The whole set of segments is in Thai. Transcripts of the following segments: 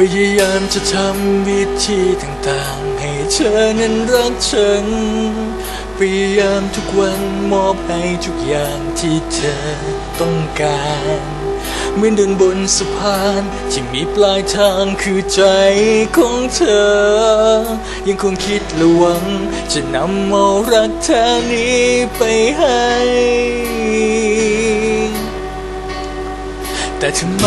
พยายามจะทำวิธีต่างๆ ให้เธอนั้นรักฉัน พยายามทุกวันมอบให้ทุกอย่างที่เธอต้องการ เหมือนเดินบนสะพานที่มีปลายทางคือใจของเธอ ยังคงคิดและหวัง จะนำเอารักเธอนี้ไปให้แต่ทำไม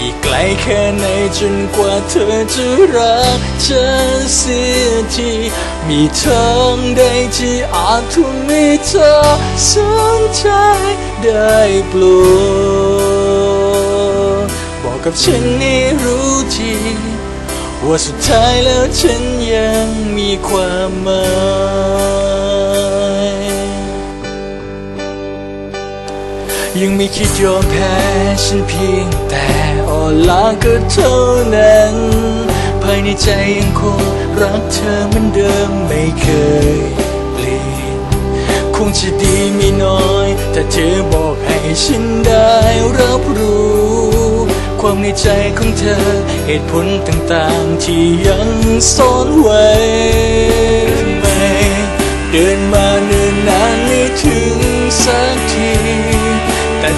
อีกไกลแค่ไหนจนกว่าเธอจะรักฉันเสียทีมีทางใดที่อาจทำให้เธอสนใจได้โปรดบอกกับฉันให้รู้ทีว่าสุดท้ายแล้วฉันยังมีความหมาย ยังไม่คิดยอมแพ้ฉันเพียงแต่อ่อนล้าก็เท่านั้น ภายในใจยังคงรักเธอเหมือนเดิมไม่เคยเปลี่ยนคงจะดีไม่น้อยถ้าเธอบอกให้ฉันได้รับรู้ ความในใจของเธอเหตุผลต่างๆที่ยังซ่อนไว้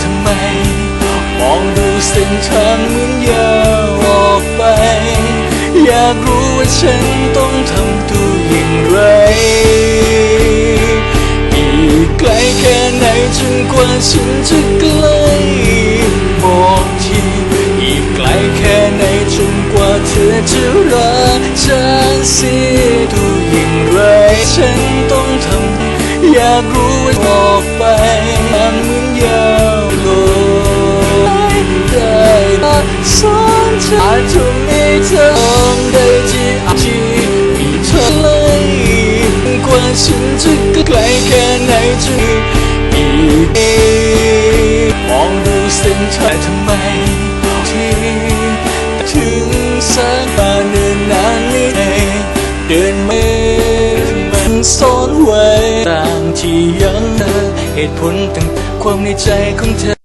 ทำไม มองดูเส้นทางเหมือนยาวออกไป อยากรู้ว่าฉันต้องทำตัวอย่างไร อีกไกลแค่ไหนจนกว่าฉันจะใกล้บอกทีอีกไกลแค่ไหนจนกว่าเธอจะรักฉันเสียตัวอย่างไร ฉันต้องทำอยากรู้ว่าออกไป อนใจอาจทำให้เธอมองได้ที่อาจที่มีเธอเลยกว่าฉันจะไกล้แค่ไหนจะอีกเอมองดูเส้นทางทำไมที่ถึงสักปาเนินนานไม่ได้เดินไม่มันซ่อนไว้ต่างที่ยังเธอเหตุผลต่างความในใจของเธอ